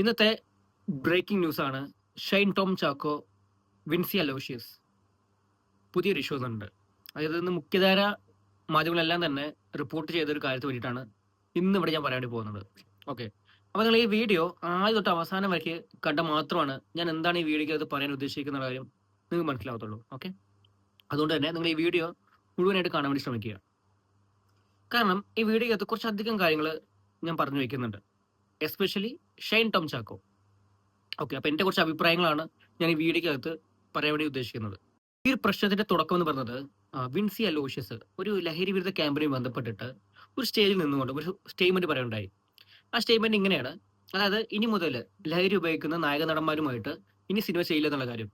ഇന്നത്തെ breaking news ആണ്. ഷൈൻ ടോം ചാക്കോ വിൻസി അലോഷ്യസ് പുതിയൊരു ഇഷ്യൂസ് ഉണ്ട് അതായത് ഇന്ന് മുഖ്യധാര മാധ്യമങ്ങളെല്ലാം തന്നെ റിപ്പോർട്ട് ചെയ്ത ഒരു കാര്യത്തെ വേണ്ടിയിട്ടാണ് ഇന്ന് ഇവിടെ ഞാൻ പറയാൻ വേണ്ടി പോകുന്നത്. ഓക്കെ അപ്പോൾ നിങ്ങൾ ഈ വീഡിയോ ആദ്യം തൊട്ട് അവസാനം വരയ്ക്ക് കണ്ട മാത്രമാണ് ഞാൻ എന്താണ് ഈ വീഡിയോയ്ക്ക് അത് പറയാൻ ഉദ്ദേശിക്കുന്ന കാര്യം നിങ്ങൾ മനസ്സിലാവത്തുള്ളൂ. ഓക്കെ അതുകൊണ്ട് തന്നെ നിങ്ങൾ ഈ വീഡിയോ മുഴുവനായിട്ട് കാണാൻ വേണ്ടി ശ്രമിക്കുക. കാരണം ഈ വീഡിയോയ്ക്കകത്ത് കുറച്ചധികം കാര്യങ്ങൾ ഞാൻ പറഞ്ഞു വയ്ക്കുന്നുണ്ട്. എസ്പെഷ്യലി ഷെയ്ൻ ടോം ചാക്കോ. ഓക്കെ അപ്പൊ എന്റെ കുറച്ച് അഭിപ്രായങ്ങളാണ് ഞാൻ ഈ വീഡിയോക്കകത്ത് പറയാൻ വേണ്ടി ഉദ്ദേശിക്കുന്നത്. ഈ ഒരു പ്രശ്നത്തിന്റെ തുടക്കം എന്ന് പറഞ്ഞത് വിൻസി അലോഷ്യസ് ഒരു ലഹരി വിരുദ്ധ ക്യാമ്പയിനുമായി ബന്ധപ്പെട്ടിട്ട് ഒരു സ്റ്റേജിൽ നിന്നുകൊണ്ട് ഒരു സ്റ്റേറ്റ്മെന്റ് പറയുണ്ടായി ആ സ്റ്റേറ്റ്മെന്റ് ഇങ്ങനെയാണ്. അതായത് ഇനി മുതൽ ലഹരി ഉപയോഗിക്കുന്ന നായക നടന്മാരുമായിട്ട് ഇനി സിനിമ ചെയ്യില്ല എന്നുള്ള കാര്യം.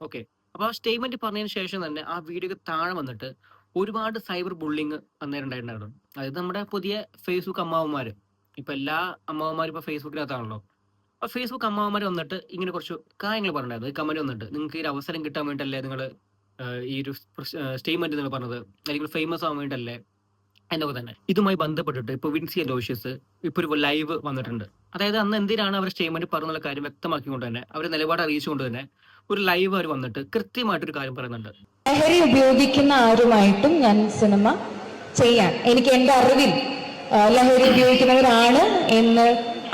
ഓക്കെ അപ്പോൾ ആ സ്റ്റേറ്റ്മെന്റ് പറഞ്ഞതിന് ശേഷം തന്നെ ആ വീഡിയോക്ക് താഴെ വന്നിട്ട് ഒരുപാട് സൈബർ ബുള്ളിങ് അന്നേരം ഉണ്ടായിട്ടുണ്ടായിരുന്നു. അതായത് നമ്മുടെ പുതിയ ഫേസ്ബുക്ക് അമ്മാവന്മാര് ഇപ്പൊ എല്ലാ അമ്മാവന്മാരും ഇപ്പൊ ഫേസ്ബുക്കിനകത്താണല്ലോ. അപ്പൊ ഫേസ്ബുക്ക് അമ്മാവന്മാർ വന്നിട്ട് ഇങ്ങനെ കുറച്ച് കാര്യങ്ങൾ പറഞ്ഞിട്ടുണ്ടായിരുന്നു. കമന്റ് വന്നിട്ട് നിങ്ങൾക്ക് ഈ അവസരം കിട്ടാൻ വേണ്ടിയല്ലേ നിങ്ങൾ ഈ ഒരു സ്റ്റേറ്റ്മെന്റ് നിങ്ങൾ പറഞ്ഞത്? അല്ലെങ്കിൽ ഫേമസ് ആവാൻ വേണ്ടിയല്ലേ എന്നൊക്കെ തന്നെ. ഇതുമായി ബന്ധപ്പെട്ടിട്ട് ഇപ്പൊ വിൻസി അലോഷ്യസ് ഇപ്പൊ ഒരു ലൈവ് വന്നിട്ടുണ്ട്. അതായത് അന്ന് എന്തിനാണ് അവർ സ്റ്റേറ്റ്മെന്റ് പറഞ്ഞുള്ള കാര്യം വ്യക്തമാക്കിക്കൊണ്ട് തന്നെ അവർ നിലപാട് അറിയിച്ചുകൊണ്ട് തന്നെ ഒരു ലൈവ് അവർ വന്നിട്ട് കൃത്യമായിട്ട് ഒരു കാര്യം പറയുന്നുണ്ട്. ലഹരി ഉപയോഗിക്കുന്ന ആരുമായിട്ടും ഞാൻ സിനിമ ചെയ്യാൻ എനിക്ക് എന്റെ അറിവിൽ ലഹരി ഉപയോഗിക്കുന്നവരാണ് എന്ന്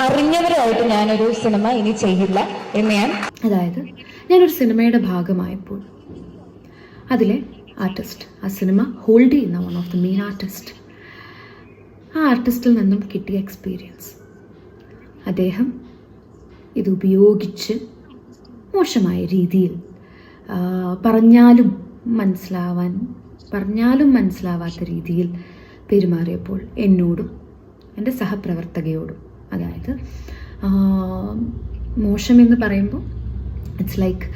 അറിഞ്ഞവരായിട്ട് ഞാനൊരു സിനിമ ഇനി ചെയ്യില്ല എന്ന് ഞാൻ അതായത് ഞാനൊരു സിനിമയുടെ ഭാഗമായപ്പോൾ അതിലെ ആർട്ടിസ്റ്റ് ആ സിനിമ ഹോൾഡ് ചെയ്യുന്ന one of the main artist ആ ആർട്ടിസ്റ്റിൽ നിന്നും കിട്ടിയ എക്സ്പീരിയൻസ് അദ്ദേഹം ഇത് ഉപയോഗിച്ച് മോശമായ രീതിയിൽ പറഞ്ഞാലും മനസ്സിലാവാൻ പറഞ്ഞാലും മനസ്സിലാവാത്ത രീതിയിൽ പെരുമാറിയപ്പോൾ എന്നോടും എന്റെ സഹപ്രവർത്തകയോടും അതായത് മോശമെന്ന് പറയുമ്പോൾ ഇറ്റ്സ് ലൈക്ക്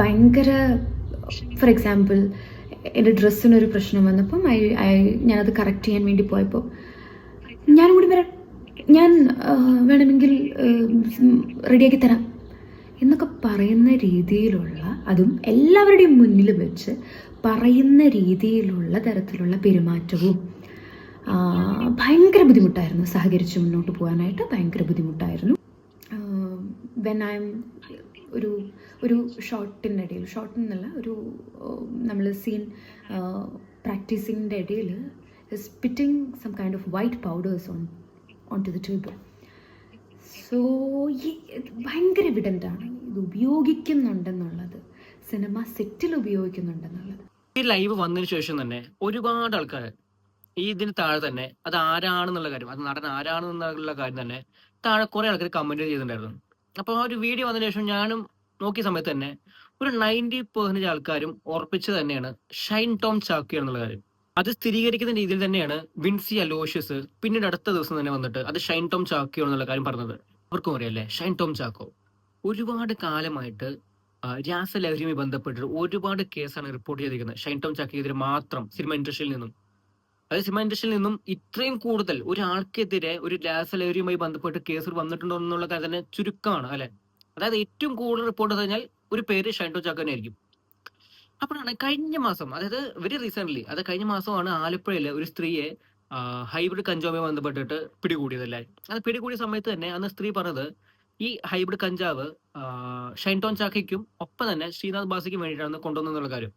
ഭയങ്കര ഫോർ എക്സാമ്പിൾ എന്റെ ഡ്രസ്സിനൊരു പ്രശ്നം വന്നപ്പം ഐ ഐ ഞാനത് കറക്റ്റ് ചെയ്യാൻ വേണ്ടി പോയപ്പോൾ ഞാനും കൂടി വരാം. ഞാൻ വേണമെങ്കിൽ റെഡിയാക്കി തരാം. എന്നൊക്കെ പറയുന്ന രീതിയിലുള്ള അതും എല്ലാവരുടെയും മുന്നിൽ വെച്ച് പറയുന്ന രീതിയിലുള്ള തരത്തിലുള്ള പെരുമാറ്റവും ഭയങ്കര ബുദ്ധിമുട്ടായിരുന്നു സഹകരിച്ച് മുന്നോട്ട് പോകാനായിട്ട്. ഭയങ്കര ബുദ്ധിമുട്ടായിരുന്നു. വെൻ ഐ എം ഒരു ഒരു ഷോട്ടിന്റെ ഇടയിൽ ഷോട്ട് എന്നല്ല ഒരു നമ്മൾ സീൻ പ്രാക്ടീസിങ്ങിന്റെ ഇടയിൽ spitting some kind of white powders on on to the tube so ഈ ഭയങ്കര എവിഡന്റ് ആണ്. ഇത് ഉപയോഗിക്കുന്നുണ്ടെന്നുള്ളത്. സിനിമ സെറ്റിൽ ഉപയോഗിക്കുന്നുണ്ടെന്നുള്ളത്. ഈ ലൈവ് വന്നതിന് ശേഷം തന്നെ ഒരുപാട് ആൾക്കാർ ഈ ഇതിന് താഴെ തന്നെ അത് ആരാണെന്നുള്ള കാര്യം അത് നടൻ ആരാണെന്നുള്ള കാര്യം തന്നെ താഴെ കുറെ ആൾക്കാർ കമന്റ് ചെയ്തിട്ടുണ്ടായിരുന്നു. അപ്പോൾ ആ ഒരു വീഡിയോ വന്നതിന് ശേഷം ഞാനും നോക്കിയ സമയത്ത് തന്നെ ഒരു നയന്റി പെർസെന്റേജ് ആൾക്കാരും ഉറപ്പിച്ച് തന്നെയാണ് ഷൈൻ ടോം ചാക്കി എന്നുള്ള കാര്യം. അത് സ്ഥിരീകരിക്കുന്ന രീതിയിൽ തന്നെയാണ് വിൻസി അലോഷ്യസ് പിന്നീട് അടുത്ത ദിവസം തന്നെ വന്നിട്ട് അത് ഷൈൻ ടോം ചാക്കിയോ എന്നുള്ള കാര്യം പറഞ്ഞത്. അവർക്കും അറിയാല്ലേ ഷൈൻ ടോം ചാക്കോ ഒരുപാട് കാലമായിട്ട് രാസലഹരിയുമായി ബന്ധപ്പെട്ട് ഒരുപാട് കേസാണ് റിപ്പോർട്ട് ചെയ്തിരിക്കുന്നത്. ഷൈൻ ടോം ചാക്കിക്കെതിരെ മാത്രം സിനിമ ഇൻഡസ്ട്രിയിൽ നിന്നും. അതായത് സിനിമ ഇൻഡസ്ട്രിയിൽ നിന്നും ഇത്രയും കൂടുതൽ ഒരാൾക്കെതിരെ ഒരു രാസലഹരിയുമായി ബന്ധപ്പെട്ട് കേസുകൾ വന്നിട്ടുണ്ടോ എന്നുള്ള കാര്യം തന്നെ ചുരുക്കമാണ് അല്ലെ? അതായത് ഏറ്റവും കൂടുതൽ റിപ്പോർട്ട് കഴിഞ്ഞാൽ ഒരു പേര് ഷൈൻ ടോം ചാക്കോ ആയിരിക്കും അപ്പോഴാണ് കഴിഞ്ഞ മാസം അതായത് വെരി റീസെന്റ് അത് കഴിഞ്ഞ മാസമാണ് ആലപ്പുഴയിൽ ഒരു സ്ത്രീയെ ഹൈബ്രിഡ് കഞ്ചാവുമായി ബന്ധപ്പെട്ടിട്ട് പിടികൂടിയതല്ലേ അത് പിടികൂടിയ സമയത്ത് തന്നെ അന്ന് സ്ത്രീ പറഞ്ഞത് ഈ ഹൈബ്രിഡ് കഞ്ചാവ് ഷൈൻടോൺ ഷൈൻ ടോൺ ചാക്കയ്ക്കും ഒപ്പം തന്നെ ശ്രീനാഥ് ബാസിക്കും വേണ്ടിയിട്ടാണ് കൊണ്ടുവന്നുള്ള കാര്യം.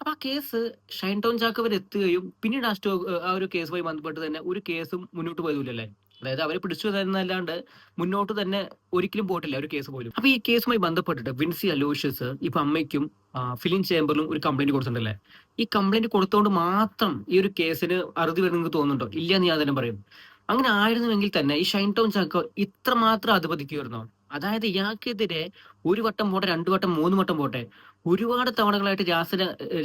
അപ്പൊ ആ കേസ് ഷൈൻ ടോൺ ചാക്ക വരെ എത്തുകയും പിന്നീട് ആ സ്റ്റോ ആ ഒരു കേസുമായി ബന്ധപ്പെട്ട് തന്നെ ഒരു കേസും മുന്നോട്ട് പോയതുമില്ലല്ലേ അതായത് അവരെ പിടിച്ചു തന്നല്ലാണ്ട് മുന്നോട്ട് തന്നെ ഒരിക്കലും പോയിട്ടില്ല ഒരു കേസ് പോലും. അപ്പൊ ഈ കേസുമായി ബന്ധപ്പെട്ടിട്ട് വിൻസി അലോഷ്യസ് ഇപ്പൊ അമ്മയ്ക്കും ഫിലിം ചേംബറിലും ഒരു കംപ്ലൈന്റ് കൊടുത്തിട്ടുണ്ടല്ലേ? ഈ കംപ്ലൈന്റ് കൊടുത്തോണ്ട് മാത്രം ഈ ഒരു കേസിന് അറുതി വരുന്നത് തോന്നുന്നുണ്ടോ? ഇല്ല എന്ന് ഞാൻ തന്നെ പറയും. അങ്ങനെ ആയിരുന്നുവെങ്കിൽ തന്നെ ഈ ഷൈൻ ടൗൺസ് ചാക്കോ ഇത്രമാത്രം അധിപതിക്കുമായിരുന്നു അതായത് ഇയാൾക്കെതിരെ ഒരു വട്ടം പോട്ടെ രണ്ടു വട്ടം മൂന്ന് വട്ടം പോട്ടെ ഒരുപാട് തവണകളായിട്ട് രാസ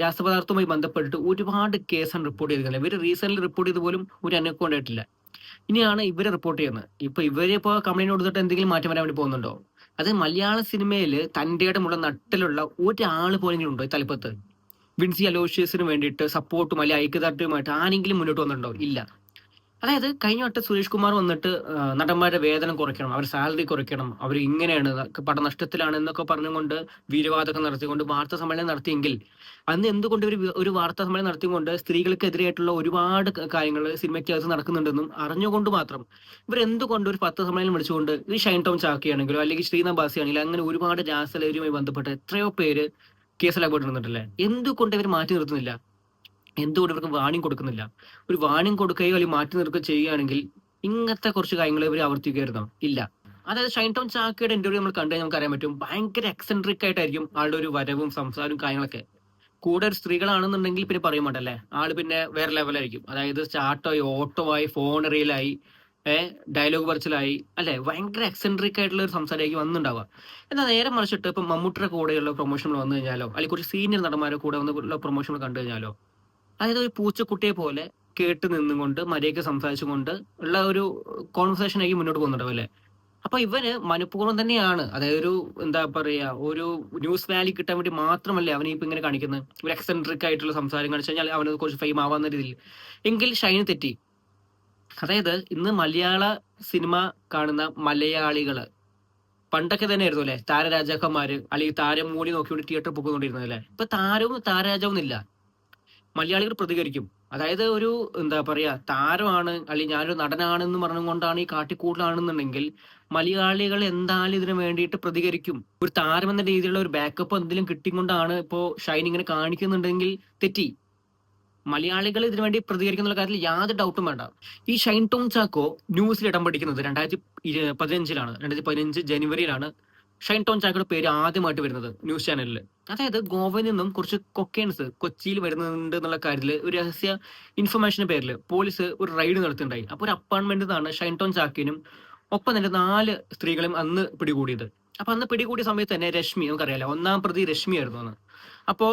രാസപദാർത്ഥവുമായി ബന്ധപ്പെട്ടിട്ട് ഒരുപാട് കേസാണ് റിപ്പോർട്ട് ചെയ്തിരിക്കുന്നത്. ഇവർ റീസെന്റ് റിപ്പോർട്ട് ചെയ്ത് പോലും ഒരു അനക്കം ഉണ്ടായിട്ടില്ല. ഇനിയാണ് ഇവരെ റിപ്പോർട്ട് ചെയ്യുന്നത്. ഇപ്പൊ ഇവരെ ഇപ്പോ കംപ്ലൈന്റ് കൊടുത്തിട്ട് എന്തെങ്കിലും മാറ്റം വരാൻ വേണ്ടി പോകുന്നുണ്ടോ? അത് മലയാള സിനിമയിൽ തന്റെ ഇടമുള്ള നട്ടിലുള്ള ഒരാൾ പോലെങ്കിലും ഉണ്ടോ ഈ തലപ്പത്ത് വിൻസി അലോഷ്യസിന് വേണ്ടിയിട്ട് സപ്പോർട്ടും അല്ലെങ്കിൽ ഐക്യദാർഢ്യവുമായിട്ട് ആരെങ്കിലും മുന്നോട്ട് വന്നിട്ടുണ്ടോ? ഇല്ല. അതായത് കഴിഞ്ഞ വട്ടം സുരേഷ് കുമാർ വന്നിട്ട് നടന്മാരുടെ വേതനം കുറയ്ക്കണം അവർ സാലറി കുറയ്ക്കണം അവർ ഇങ്ങനെയാണ് പടനഷ്ടത്തിലാണ് എന്നൊക്കെ പറഞ്ഞുകൊണ്ട് വീരവാദമൊക്കെ നടത്തിക്കൊണ്ട് വാർത്താ സമ്മേളനം നടത്തിയെങ്കിൽ അന്ന് എന്തുകൊണ്ട് ഒരു ഒരു വാർത്താ സമ്മേളനം നടത്തിക്കൊണ്ട് സ്ത്രീകൾക്കെതിരെയായിട്ടുള്ള ഒരുപാട് കാര്യങ്ങൾ സിനിമയ്ക്കകത്ത് നടക്കുന്നുണ്ടെന്നും അറിഞ്ഞുകൊണ്ട് മാത്രം ഇവർ എന്തുകൊണ്ട് ഒരു പത്ത് സമ്മേളനം വിളിച്ചുകൊണ്ട് ഈ ഷൈൻ ടോം ചാക്കിയാണെങ്കിലോ അല്ലെങ്കിൽ ശ്രീനാഥ് ആണെങ്കിലും അങ്ങനെ ഒരുപാട് രാസലഹരിയുമായി ബന്ധപ്പെട്ട് എത്രയോ പേര് കേസിലാക്കപ്പെട്ടിരുന്നിട്ടല്ലേ എന്തുകൊണ്ട് ഇവർ മാറ്റി നിർത്തുന്നില്ല? എന്തുകൊണ്ട് ഇവർക്ക് വാണിംഗ് കൊടുക്കുന്നില്ല. ഒരു വാണിംഗ് കൊടുക്കുകയോ അല്ലെങ്കിൽ മാറ്റി നിർത്തുകയോ ചെയ്യുകയാണെങ്കിൽ ഇങ്ങനത്തെ കുറച്ച് കാര്യങ്ങൾ ഇവർ ആവർത്തിക്കുമായിരുന്നോ ഇല്ല. അതായത് ഷൈൻ ടോം ചാക്കയുടെ ഇന്റർവ്യൂ നമ്മൾ കണ്ടു നമുക്ക് അറിയാൻ പറ്റും. ഭയങ്കര എക്സെൻട്രിക് ആയിട്ടായിരിക്കും ആളുടെ ഒരു വരവും സംസാരവും കാര്യങ്ങളൊക്കെ. കൂടെ ഒരു സ്ത്രീകളാണെന്നുണ്ടെങ്കിൽ പിന്നെ പറയും വേണ്ടല്ലേ? ആൾ പിന്നെ വേറെ ലെവലായിരിക്കും അതായത് ചാട്ടോയി ഓട്ടോ ആയി ഫോൺ റീലായി ഡയലോഗ് പറച്ചിലായി. അല്ലെ? ഭയങ്കര എക്സെൻട്രിക് ആയിട്ടുള്ള ഒരു സംസാരമായിരിക്കും വന്നിട്ടുണ്ടാവുക. എന്നാൽ നേരെ മറിച്ചിട്ട് ഇപ്പൊ മമ്മൂട്ടിയുടെ കൂടെയുള്ള പ്രൊമോഷനുകൾ വന്നു കഴിഞ്ഞാലോ അല്ലെങ്കിൽ കുറച്ച് സീനിയർ നടന്മാരുടെ കൂടെ വന്നുള്ള പ്രൊമോഷനുകൾ കണ്ടു കഴിഞ്ഞാലോ അതായത് ഒരു പൂച്ചക്കുട്ടിയെ പോലെ കേട്ട് നിന്നുകൊണ്ട് മര്യാദയ്ക്ക് സംസാരിച്ചുകൊണ്ട് ഉള്ള ഒരു കോൺവെർസേഷൻ ആയി മുന്നോട്ട് പോകുന്നുണ്ടാവും അല്ലേ? അപ്പൊ ഇവന് മനഃപൂർവം തന്നെയാണ് അതായത് ഒരു എന്താ പറയാ ഒരു ന്യൂസ് വാലി കിട്ടാൻ വേണ്ടി മാത്രമല്ലേ അവനെ ഇപ്പൊ ഇങ്ങനെ കാണിക്കുന്നത് ഒരു എക്സെൻട്രിക് ആയിട്ടുള്ള സംസാരം കാണിച്ചു കഴിഞ്ഞാൽ അവന് കുറച്ച് ഫെയിം ആവാന്ന രീതിയിൽ. എങ്കിൽ ഷൈന് തെറ്റി. അതായത് ഇന്ന് മലയാള സിനിമ കാണുന്ന മലയാളികൾ പണ്ടൊക്കെ തന്നെ ആയിരുന്നു അല്ലെ? താരരാജാക്കന്മാര് അല്ലെങ്കിൽ താരം മൂടി നോക്കിക്കൊണ്ട് തിയേറ്റർ പോകുന്നോണ്ടിരുന്നത് അല്ലെ? ഇപ്പൊ താരവും താരരാജാവും ഇല്ല. മലയാളികൾ പ്രതികരിക്കും. അതായത് ഒരു എന്താ പറയാ താരമാണ് അല്ലെങ്കിൽ ഞാനൊരു നടനാണെന്ന് പറഞ്ഞുകൊണ്ടാണ് ഈ കാട്ടിക്കൂടലാണെന്നുണ്ടെങ്കിൽ മലയാളികൾ എന്തായാലും ഇതിനു വേണ്ടിയിട്ട് പ്രതികരിക്കും. ഒരു താരം എന്ന രീതിയിലുള്ള ഒരു ബാക്കപ്പ് എന്തെങ്കിലും കിട്ടിക്കൊണ്ടാണ് ഇപ്പോ ഷൈൻ ഇങ്ങനെ കാണിക്കുന്നുണ്ടെങ്കിൽ തെറ്റി. മലയാളികൾ ഇതിനു വേണ്ടി പ്രതികരിക്കുന്ന കാര്യത്തിൽ യാതൊരു ഡൗട്ടും വേണ്ട. ഈ ഷൈൻ ടോം ചാക്കോ ന്യൂസിൽ ഇടം പഠിക്കുന്നത് രണ്ടായിരത്തി പതിനഞ്ചിലാണ്. രണ്ടായിരത്തി പതിനഞ്ച് ജനുവരിയിലാണ് ഷൈൻ ടോം ചാക്കോയുടെ പേര് ആദ്യമായിട്ട് വരുന്നത് ന്യൂസ് ചാനലിൽ അതായത് ഗോവയിൽ നിന്നും കുറച്ച് കൊക്കേൺസ് കൊച്ചിയിൽ വരുന്നുണ്ട് എന്നുള്ള കാര്യത്തിൽ ഒരു രഹസ്യ ഇൻഫർമേഷന്റെ പേരിൽ പോലീസ് ഒരു റൈഡ് നടത്തിണ്ടായി അപ്പോൾ ഒരു അപ്പാർട്ട്മെന്റിൽ നിന്നാണ് ഷൈൻടോൺ ചാക്കിനും ഒപ്പം തന്നെ നാല് സ്ത്രീകളും അന്ന് പിടികൂടിയത്. അപ്പൊ അന്ന് പിടികൂടിയ സമയത്ത് തന്നെ രശ്മി നമുക്കറിയാലോ ഒന്നാം പ്രതി രശ്മി ആയിരുന്നു അന്ന്. അപ്പോ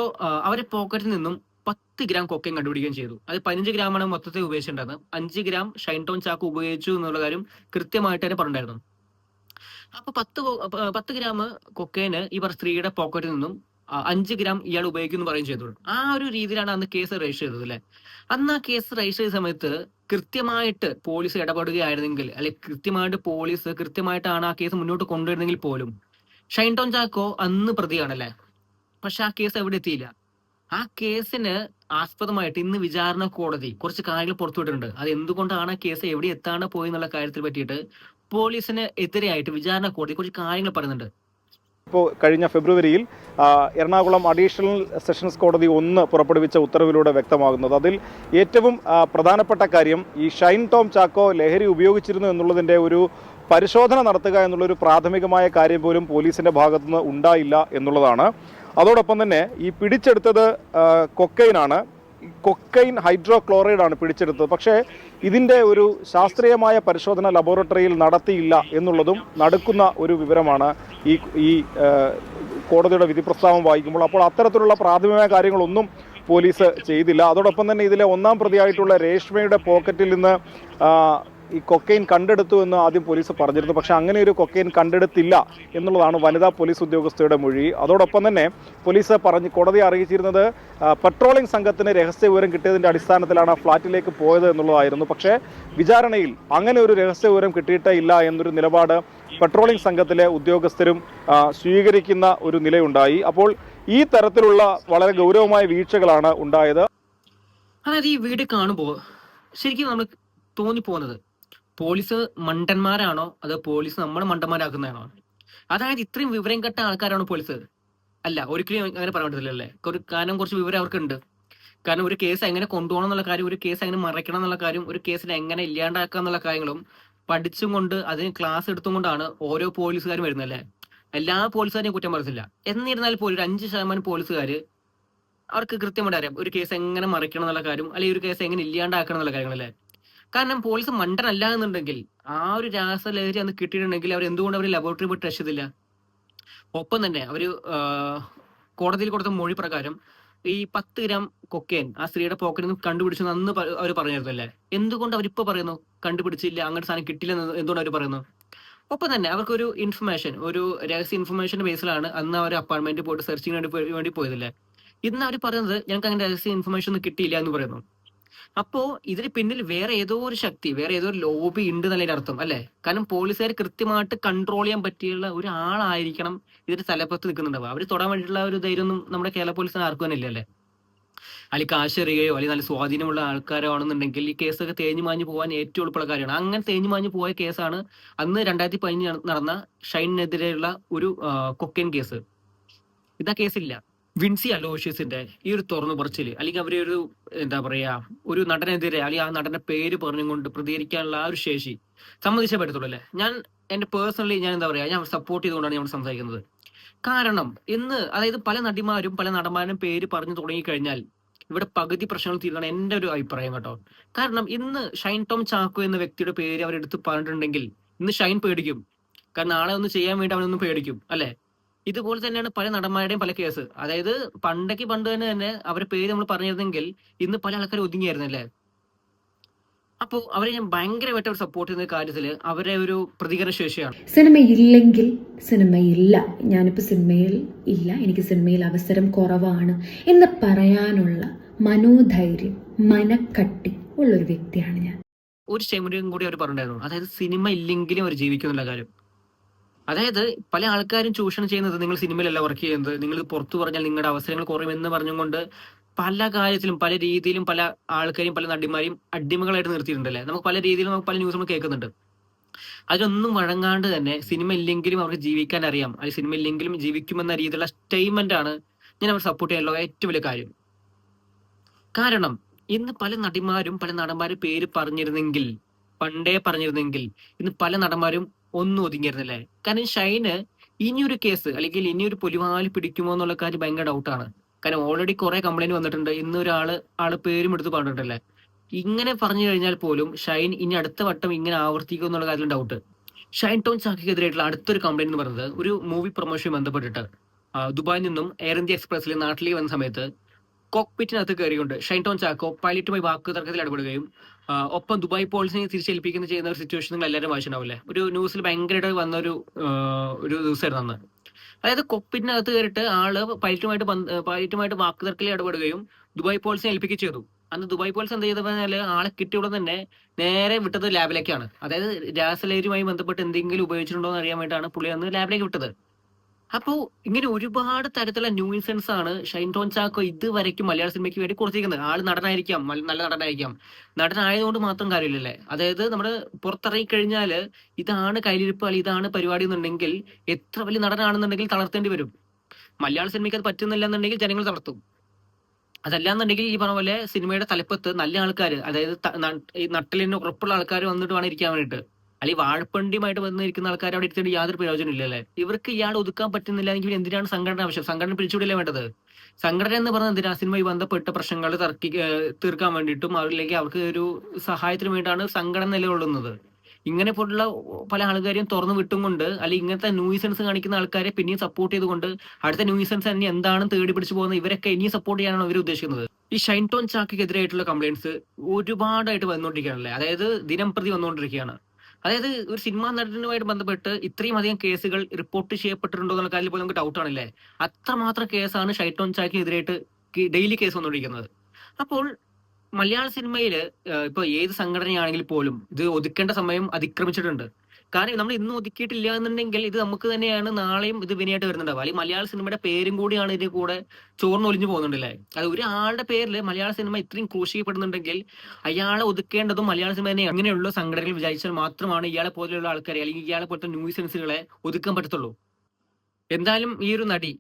അവരെ പോക്കറ്റിൽ നിന്നും പത്ത് ഗ്രാം കൊക്കയും കണ്ടുപിടിക്കുകയും ചെയ്തു. അത് പതിനഞ്ച് ഗ്രാമാണ് മൊത്തത്തിൽ ഉപയോഗിച്ചിട്ടുണ്ടായിരുന്നത്. അഞ്ച് ഗ്രാം ഷൈൻടോൺ ചാക്ക് ഉപയോഗിച്ചു എന്നുള്ള കാര്യം കൃത്യമായിട്ട് തന്നെ പറഞ്ഞിട്ടുണ്ടായിരുന്നു. അപ്പൊ പത്ത് പത്ത് ഗ്രാം കൊക്കേന് ഇവർ സ്ത്രീയുടെ പോക്കറ്റിൽ നിന്നും അഞ്ച് ഗ്രാം ഇയാൾ ഉപയോഗിക്കുന്നു പറയുകയും ചെയ്തോളൂ. ആ ഒരു രീതിയിലാണ് അന്ന് കേസ് രജിസ്റ്റർ ചെയ്തത് അല്ലെ? അന്ന് ആ കേസ് രജിസ്റ്റർ ചെയ്ത സമയത്ത് കൃത്യമായിട്ട് പോലീസ് ഇടപെടുകയായിരുന്നെങ്കിൽ അല്ലെ കൃത്യമായിട്ട് പോലീസ് കൃത്യമായിട്ടാണ് ആ കേസ് മുന്നോട്ട് കൊണ്ടുവരുന്നെങ്കിൽ പോലും ഷൈൻ ടോൺ ചാക്കോ അന്ന് പ്രതിയാണല്ലേ പക്ഷെ ആ കേസ് എവിടെ എത്തിയില്ല. ആ കേസിന് ആസ്പദമായിട്ട് ഇന്ന് വിചാരണ കോടതി കുറച്ച് കാര്യങ്ങൾ പുറത്തുവിട്ടിട്ടുണ്ട് അത് എന്തുകൊണ്ടാണ് ആ കേസ് എവിടെ എത്താണ് പോയി എന്നുള്ള കാര്യത്തിൽ പറ്റിയിട്ട് പോലീസിന് എതിരെയായിട്ട് വിചാരണ കോടതി കുറച്ച് കാര്യങ്ങൾ പറയുന്നുണ്ട്. ഇപ്പോൾ കഴിഞ്ഞ ഫെബ്രുവരിയിൽ എറണാകുളം അഡീഷണൽ സെഷൻസ് കോടതി ഒന്ന് പുറപ്പെടുവിച്ച ഉത്തരവിലൂടെ വ്യക്തമാകുന്നത്. അതിൽ ഏറ്റവും പ്രധാനപ്പെട്ട കാര്യം ഈ ഷൈൻ ടോം ചാക്കോ ലഹരി ഉപയോഗിച്ചിരുന്നു എന്നുള്ളതിന്റെ ഒരു പരിശോധന നടത്തുക എന്നുള്ളൊരു പ്രാഥമികമായ കാര്യം പോലും പോലീസിന്റെ ഭാഗത്തുനിന്ന് ഉണ്ടായില്ല എന്നുള്ളതാണ്. അതോടൊപ്പം തന്നെ ഈ പിടിച്ചെടുത്തത് കൊക്കൈനാണ് കൊക്കൈൻ ഹൈഡ്രോക്ലോറൈഡ് ആണ് പിടിച്ചെടുത്തത്. പക്ഷേ ഇതിന്റെ ഒരു ശാസ്ത്രീയമായ പരിശോധന ലബോറട്ടറിയിൽ നടത്തിയില്ല എന്നുള്ളതും നടക്കുന്ന ഒരു വിവരമാണ് ഈ ഈ കോടതിയുടെ വിധി പ്രസ്താവം വായിക്കുമ്പോൾ. അപ്പോൾ അത്തരത്തിലുള്ള പ്രാഥമികമായ കാര്യങ്ങളൊന്നും പോലീസ് ചെയ്തില്ല. അതോടൊപ്പം തന്നെ ഇതിലെ ഒന്നാം പ്രതിയായിട്ടുള്ള രേഷ്മയുടെ പോക്കറ്റിൽ നിന്ന് ഈ കൊക്കൈൻ കണ്ടെടുത്തു എന്ന് ആദ്യം പോലീസ് പറഞ്ഞിരുന്നു. പക്ഷേ അങ്ങനെ ഒരു കൊക്കൈൻ കണ്ടെടുത്തില്ല എന്നുള്ളതാണ് വനിതാ പോലീസ് ഉദ്യോഗസ്ഥയുടെ മൊഴി. അതോടൊപ്പം തന്നെ പോലീസ് പറഞ്ഞ് കോടതിയെ അറിയിച്ചിരുന്നത് പട്രോളിംഗ് സംഘത്തിന് രഹസ്യ വിവരം കിട്ടിയതിന്റെ അടിസ്ഥാനത്തിലാണ് ആ ഫ്ളാറ്റിലേക്ക് പോയത് എന്നുള്ളതായിരുന്നു. പക്ഷേ വിചാരണയിൽ അങ്ങനെ ഒരു രഹസ്യ വിവരം കിട്ടിയിട്ടേ ഇല്ല എന്നൊരു നിലപാട് പെട്രോളിംഗ് സംഘത്തിലെ ഉദ്യോഗസ്ഥരും സ്വീകരിക്കുന്ന ഒരു നിലയുണ്ടായി. അപ്പോൾ ഈ തരത്തിലുള്ള വളരെ ഗൗരവമായ വീഴ്ചകളാണ് ഉണ്ടായത്. അതായത് ഈ വീട് കാണുമ്പോൾ ശരിക്കും നമ്മൾ തോന്നിപ്പോകുന്നത് പോലീസ് മണ്ടന്മാരാണോ? അതോ പോലീസ് നമ്മളെ മണ്ടന്മാരാക്കുന്നതാണോ? അതായത് ഇത്രയും വിവരം കെട്ട ആൾക്കാരാണോ പോലീസ്? അല്ല ഒരിക്കലും അങ്ങനെ പറയാൻ പറ്റത്തില്ലല്ലേ ഒരു കാരണം കുറച്ച് വിവരം അവർക്കുണ്ട്. കാരണം ഒരു കേസ് എങ്ങനെ കൊണ്ടുപോകണം എന്നുള്ള കാര്യം ഒരു കേസ് എങ്ങനെ മറയ്ക്കണം എന്നുള്ള കാര്യം ഒരു കേസിനെ എങ്ങനെ ഇല്ലാണ്ടാക്കുക എന്നുള്ള കാര്യങ്ങളും പഠിച്ചും കൊണ്ട് അതിന് ക്ലാസ് എടുത്തുകൊണ്ടാണ് ഓരോ പോലീസുകാരും വരുന്നല്ലേ എല്ലാ പോലീസുകാരെയും കുറ്റം പറയത്തില്ല. എന്നിരുന്നാൽ പോലും ഒരു അഞ്ച് ശതമാനം പോലീസുകാർ അവർക്ക് കൃത്യമായിട്ട് അറിയാം ഒരു കേസ് എങ്ങനെ മറിക്കണം എന്നുള്ള കാര്യം അല്ലെങ്കിൽ ഒരു കേസ് എങ്ങനെ ഇല്ലാണ്ടാക്കണം എന്നുള്ള കാര്യങ്ങളല്ലേ? കാരണം പോലീസ് മണ്ടനല്ല എന്നുണ്ടെങ്കിൽ ആ ഒരു രാസലഹരി അന്ന് കിട്ടിയിട്ടുണ്ടെങ്കിൽ അവർ എന്തുകൊണ്ട് അവർ ലബോറട്ടറി പോയി ടെസ്റ്റ് ചെയ്തില്ല? ഒപ്പം തന്നെ അവർ കോടതിയിൽ കൊടുത്ത മൊഴി പ്രകാരം ഈ പത്ത് ഗ്രാം കൊക്കേൻ ആ സ്ത്രീയുടെ പോക്കറ്റിൽ നിന്ന് കണ്ടുപിടിച്ചു അന്ന് അവർ പറഞ്ഞിരുന്നല്ലേ എന്തുകൊണ്ട് അവരിപ്പോ പറയുന്നു? കണ്ടുപിടിച്ചില്ല അങ്ങനത്തെ സാധനം കിട്ടില്ല എന്തുകൊണ്ട് അവർ പറയുന്നു? ഒപ്പം തന്നെ അവർക്കൊരു ഇൻഫർമേഷൻ ഒരു രഹസ്യ ഇൻഫർമേഷന്റെ ബേസിലാണ് അന്ന് അവർ അപ്പാർട്ട്മെന്റ് പോയിട്ട് സെർച്ചിങ്ങിന് വേണ്ടി പോയതല്ലേ? ഇന്ന് അവർ പറയുന്നത് ഞങ്ങൾക്ക് അങ്ങനെ രഹസ്യ ഇൻഫർമേഷൻ ഒന്നും കിട്ടിയില്ല എന്ന് പറയുന്നു. അപ്പോ ഇതിന് പിന്നിൽ വേറെ ഏതോ ഒരു ശക്തി വേറെ ഏതോ ഒരു ലോബി ഉണ്ട് എന്നതിന്റെ അർത്ഥം അല്ലെ? കാരണം പോലീസുകാർ കൃത്യമായിട്ട് കൺട്രോൾ ചെയ്യാൻ പറ്റിയുള്ള ഒരാളായിരിക്കണം ഇതിന്റെ തലപ്പത്ത് നിൽക്കുന്നുണ്ടാവുക. അവർ തൊടാൻ വേണ്ടിയിട്ടുള്ള ഒരു ധൈര്യം ഒന്നും നമ്മുടെ കേരള പോലീസിന് ആർക്കും തന്നെ ഇല്ലല്ലേ അല്ലെ? അല്ലെങ്കിൽ കാശ് എറിയുകയോ അല്ലെങ്കിൽ നല്ല സ്വാധീനമുള്ള ആൾക്കാരോ ആണെന്നുണ്ടെങ്കിൽ ഈ കേസൊക്കെ തേഞ്ഞു മാഞ്ഞു പോകാൻ ഏറ്റവും എളുപ്പമുള്ള കാര്യമാണ്. അങ്ങനെ തേഞ്ഞു മാഞ്ഞു പോയ കേസാണ് അന്ന് രണ്ടായിരത്തി പതിനഞ്ച് നടന്ന ഷൈനെതിരെയുള്ള ഒരു കൊക്കൈൻ കേസ്. ഇതാ കേസില്ല. വിൻസി അലോഷ്യസിന്റെ ഈ ഒരു തുറന്നു പറച്ചിൽ അല്ലെങ്കിൽ അവരെ ഒരു എന്താ പറയാ ഒരു നടനെതിരെ അല്ലെങ്കിൽ ആ നടന്റെ പേര് പറഞ്ഞുകൊണ്ട് പ്രതികരിക്കാനുള്ള ആ ഒരു ശേഷി സമ്മതിച്ചേ പറ്റത്തുള്ളൂ അല്ലേ? ഞാൻ എന്റെ പേഴ്സണലി ഞാൻ എന്താ പറയാ ഞാൻ സപ്പോർട്ട് ചെയ്തുകൊണ്ടാണ് ഞാൻ സംസാരിക്കുന്നത്. കാരണം ഇന്ന് അതായത് പല നടിമാരും പല നടന്മാരും പേര് പറഞ്ഞു തുടങ്ങി കഴിഞ്ഞാൽ ഇവിടെ പകുതി പ്രശ്നങ്ങൾ തീരുന്നതാണ് എന്റെ ഒരു അഭിപ്രായം കേട്ടോ. കാരണം ഇന്ന് ഷൈൻ ടോം ചാക്കോ എന്ന വ്യക്തിയുടെ പേര് അവരെടുത്ത് പറഞ്ഞിട്ടുണ്ടെങ്കിൽ ഇന്ന് ഷൈൻ പേടിക്കും. കാരണം നാളെ ഒന്ന് ചെയ്യാൻ വേണ്ടി അവനൊന്നും പേടിക്കും അല്ലെ? ഇതുപോലെ തന്നെയാണ് പല നടന്മാരുടെയും പല കേസ്. അതായത് പണ്ടേക്ക് പണ്ട് തന്നെ തന്നെ അവരുടെ പേര് നമ്മൾ പറഞ്ഞിരുന്നെങ്കിൽ ഇന്ന് പല ആൾക്കാരും ഒതുങ്ങിയായിരുന്നു അപ്പോൾ അപ്പോ അവരെ ഞാൻ ഭയങ്കരമായിട്ട് സപ്പോർട്ട് ചെയ്യുന്ന കാര്യത്തിൽ അവരെ ഒരു പ്രതികരണ ശേഷിയാണ്. സിനിമ ഇല്ലെങ്കിൽ സിനിമയില്ല. ഞാനിപ്പോൾ സിനിമയിൽ ഇല്ല. എനിക്ക് സിനിമയിൽ അവസരം കുറവാണ് എന്ന് പറയാനുള്ള മനോധൈര്യം മനക്കട്ടി ഉള്ളൊരു വ്യക്തിയാണ് ഞാൻ. ഒരു ക്ഷമയും കൂടി അവർ പറഞ്ഞിട്ടുണ്ടായിരുന്നു. അതായത് സിനിമ ഇല്ലെങ്കിലും അവർ ജീവിക്കുന്നുള്ള കാര്യം. അതായത് പല ആൾക്കാരും ചൂഷണം ചെയ്യുന്നത് നിങ്ങൾ സിനിമയിലല്ല വർക്ക് ചെയ്യുന്നത്. നിങ്ങൾ പുറത്തു പറഞ്ഞാൽ നിങ്ങളുടെ അവസരങ്ങൾ കുറയുമെന്ന് പറഞ്ഞുകൊണ്ട് പല കാര്യത്തിലും പല രീതിയിലും പല ആൾക്കാരെയും പല നടിമാരെയും അടിമകളായിട്ട് നിർത്തിയിട്ടുണ്ടല്ലേ? നമുക്ക് പല രീതിയിലും പല ന്യൂസ് നമ്മൾ കേൾക്കുന്നുണ്ട്. അതിനൊന്നും വഴങ്ങാണ്ട് തന്നെ സിനിമ ഇല്ലെങ്കിലും അവർക്ക് ജീവിക്കാൻ അറിയാം. അല്ലെങ്കിൽ സിനിമ ഇല്ലെങ്കിലും ജീവിക്കുമെന്ന രീതിയിലുള്ള സ്റ്റേറ്റ്മെന്റ് ആണ് ഞാൻ അവർ സപ്പോർട്ട് ചെയ്യാനുള്ള ഏറ്റവും വലിയ കാര്യം. കാരണം ഇന്ന് പല നടിമാരും പല നടന്മാരും പേര് പറഞ്ഞിരുന്നെങ്കിൽ പണ്ടേ പറഞ്ഞിരുന്നെങ്കിൽ ഇന്ന് പല നടന്മാരും ഒന്നും ഒതുങ്ങിയിരുന്നില്ലേ? കാരണം ഷൈന് ഇനിയൊരു കേസ് അല്ലെങ്കിൽ ഇനിയൊരു പൊലിവാൽ പിടിക്കുമോ എന്നുള്ള കാര്യം ഭയങ്കര ഡൗട്ടാണ് കാരണം ഓൾറെഡി കുറെ കംപ്ലൈന്റ് വന്നിട്ടുണ്ട്. ഇന്ന് ഒരാൾ ആൾ പേരും എടുത്ത് പറഞ്ഞിട്ടുണ്ടല്ലേ? ഇങ്ങനെ പറഞ്ഞു കഴിഞ്ഞാൽ പോലും ഷൈൻ ഇനി അടുത്ത വട്ടം ഇങ്ങനെ ആവർത്തിക്കും എന്നുള്ള കാര്യത്തിൽ ഡൗട്ട് ഷൈൻ ടോൺ ചാക്കിക്കെതിരായിട്ടുള്ള അടുത്തൊരു കംപ്ലൈന്റ് എന്ന് പറയുന്നത് ഒരു മൂവി പ്രൊമോഷൻ ബന്ധപ്പെട്ടിട്ട് ദുബായിൽ നിന്നും എയർ ഇന്ത്യ എക്സ്പ്രസ്സിൽ നാട്ടിലേക്ക് വന്ന സമയത്ത് കോക്പിറ്റിനകത്ത് കയറിയുണ്ട് ഷൈൻ ടോൺ ചാക്കോ പൈലറ്റുമായി വാക്ക് തർക്കത്തിൽ ഇടപെടുകയും ഒപ്പം ദുബായ് പോലീസിനെ തിരിച്ചേൽപ്പിക്കുന്ന ചെയ്യുന്ന ഒരു സിറ്റുവേഷൻ നിങ്ങൾ എല്ലാവരും വായിച്ചിട്ടുണ്ടാവില്ലേ? ഒരു ന്യൂസിൽ ഭയങ്കരമായിട്ട് വന്ന ഒരു ഒരു ദിവസമായിരുന്നു അന്ന്. അതായത് കൊപ്പിറ്റിനകത്ത് കയറിയിട്ട് ആൾ പൈലറ്റുമായിട്ട് പൈലറ്റുമായിട്ട് വാക്ക് തർക്കത്തിൽ ഇടപെടുകയും ദുബായ് പോലീസിനെ ഏൽപ്പിക്കുകയും ചെയ്തു. അന്ന് ദുബായ് പോലീസ് എന്ത് ചെയ്തെന്ന് പറഞ്ഞാൽ ആളെ കിട്ടിയുടൻ തന്നെ നേരെ വിട്ടത് ലാബിലേക്കാണ്. അതായത് രാസലേരുമായി ബന്ധപ്പെട്ട് എന്തെങ്കിലും ഉപയോഗിച്ചിട്ടുണ്ടോ എന്ന് അറിയാൻ വേണ്ടിയിട്ടാണ് പുള്ളി അന്ന് ലാബിലേക്ക് വിട്ടത്. അപ്പോ ഇങ്ങനെ ഒരുപാട് തരത്തിലുള്ള ന്യൂസൻസ് ആണ് ഷൈൻ ടോൺ ചാക്കോ ഇതുവരയ്ക്കും മലയാള സിനിമയ്ക്ക് വേണ്ടി കൊടുത്തിരിക്കുന്നത്. ആൾ നടനായിരിക്കാം നല്ല നടനായിരിക്കാം. നടനായതുകൊണ്ട് മാത്രം കാര്യമില്ലല്ലേ? അതായത് നമ്മൾ പുറത്തിറങ്ങി കഴിഞ്ഞാൽ ഇതാണ് കയ്യിലിരിപ്പ് ഇതാണ് പരിപാടി എന്നുണ്ടെങ്കിൽ എത്ര വലിയ നടനാണെന്നുണ്ടെങ്കിൽ തളർത്തേണ്ടി വരും. മലയാള സിനിമയ്ക്ക് അത് പറ്റുന്നില്ല എന്നുണ്ടെങ്കിൽ ജനങ്ങൾ തളർത്തും. അതല്ലാന്നുണ്ടെങ്കിൽ ഈ പറഞ്ഞ പോലെ സിനിമയുടെ തലപ്പത്ത് നല്ല ആൾക്കാർ അതായത് നട്ടലിന് ഉറപ്പുള്ള ആൾക്കാർ വന്നിട്ട് വേണം ഇരിക്കാൻ വേണ്ടിയിട്ട്. അല്ലെങ്കിൽ വാഴപ്പണ്ടിയുമായിട്ട് വന്നിരിക്കുന്ന ആൾക്കാർ അവിടെ ഇരുത്തേണ്ട യാതൊരു പ്രയോജനം ഇല്ലല്ലേ? ഇവർക്ക് ഇയാൾ ഒതുക്കാൻ പറ്റുന്നില്ല എങ്കിൽ എന്തിനാണ് സംഘടന ആവശ്യം? സംഘടന പിടിച്ചുവിടില്ല വേണ്ടത്? സംഘടന എന്ന് പറഞ്ഞാൽ എന്തിനാ? സിനിമയുമായി ബന്ധപ്പെട്ട പ്രശ്നങ്ങൾ തർക്കി തീർക്കാൻ വേണ്ടിയിട്ടും അല്ലെങ്കിൽ അവർക്ക് ഒരു സഹായത്തിന് വേണ്ടിയിട്ടാണ് സംഘടന നിലകൊള്ളുന്നത്. ഇങ്ങനെ പോലുള്ള പല ആൾക്കാരെയും തുറന്നു വിട്ടും കൊണ്ട് അല്ലെങ്കിൽ ഇങ്ങനത്തെ ന്യൂസൻസ് കാണിക്കുന്ന ആൾക്കാരെ പിന്നെയും സപ്പോർട്ട് ചെയ്തുകൊണ്ട് അടുത്ത ന്യൂസൻസ് തന്നെ എന്താണ് തേടി പിടിച്ചു പോകുന്ന ഇവരൊക്കെ ഇനിയും സപ്പോർട്ട് ചെയ്യാനാണ് അവർ ഉദ്ദേശിക്കുന്നത്? ഈ ഷൈൻ ടോൺ ചാക്കിക്കെതിരായിട്ടുള്ള കംപ്ലൈന്റ്സ് ഒരുപാടായിട്ട് വന്നുകൊണ്ടിരിക്കുകയാണല്ലേ? അതായത് ദിനം പ്രതി വന്നുകൊണ്ടിരിക്കുകയാണ്. അതായത് ഒരു സിനിമാ നടനുമായിട്ട് ബന്ധപ്പെട്ട് ഇത്രയും അധികം കേസുകൾ റിപ്പോർട്ട് ചെയ്യപ്പെട്ടിട്ടുണ്ടോ എന്നുള്ള കാര്യത്തിൽ പോലും നമുക്ക് ഡൗട്ട് ആണല്ലേ? അത്രമാത്രം കേസാണ് ഷൈറ്റോൺ ചാക്കി ചാക്കിനെതിരായിട്ട് ഡെയിലി കേസ് വന്നുകൊണ്ടിരിക്കുന്നത്. അപ്പോൾ മലയാള സിനിമയിൽ ഇപ്പൊ ഏത് സംഘടനയാണെങ്കിൽ പോലും ഇത് ഒതുക്കേണ്ട സമയം അതിക്രമിച്ചിട്ടുണ്ട്. കാരണം നമ്മൾ ഇന്നും ഒതുക്കിയിട്ടില്ല എന്നുണ്ടെങ്കിൽ ഇത് നമുക്ക് തന്നെയാണ് നാളെയും ഇത് വിനയായിട്ട് വരുന്നുണ്ടാവുക. അല്ലെങ്കിൽ മലയാള സിനിമയുടെ പേരും കൂടിയാണ് ഇതിൽ കൂടെ ചോർന്നൊലിഞ്ഞു പോകുന്നുണ്ടല്ലേ? അത് ഒരാളുടെ പേരിൽ മലയാള സിനിമ ഇത്രയും ക്രൂശിക്കപ്പെടുന്നുണ്ടെങ്കിൽ അയാളെ ഒതുക്കേണ്ടതും മലയാള സിനിമ തന്നെ അങ്ങനെയുള്ള സംഘടനകൾ വിചാരിച്ചാൽ മാത്രമാണ് ഇയാളെ പോലെയുള്ള ആൾക്കാരെ അല്ലെങ്കിൽ ഇയാളെ പോലത്തെ ന്യൂസൻസുകളെ ഒതുക്കാൻ പറ്റത്തുള്ളൂ. എന്തായാലും ഈ ഒരു നടി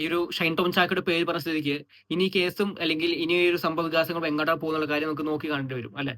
ഈ ഒരു ഷൈൻ ടോം ചാക്കയുടെ പേര് പറഞ്ഞ സ്ഥിതിക്ക് ഇനി കേസും അല്ലെങ്കിൽ ഇനി ഒരു സംഭവ വികാസങ്ങളും എങ്ങോട്ടാ പോകുന്നുള്ള കാര്യം നമുക്ക് നോക്കി കാണേണ്ടി വരും അല്ലെ?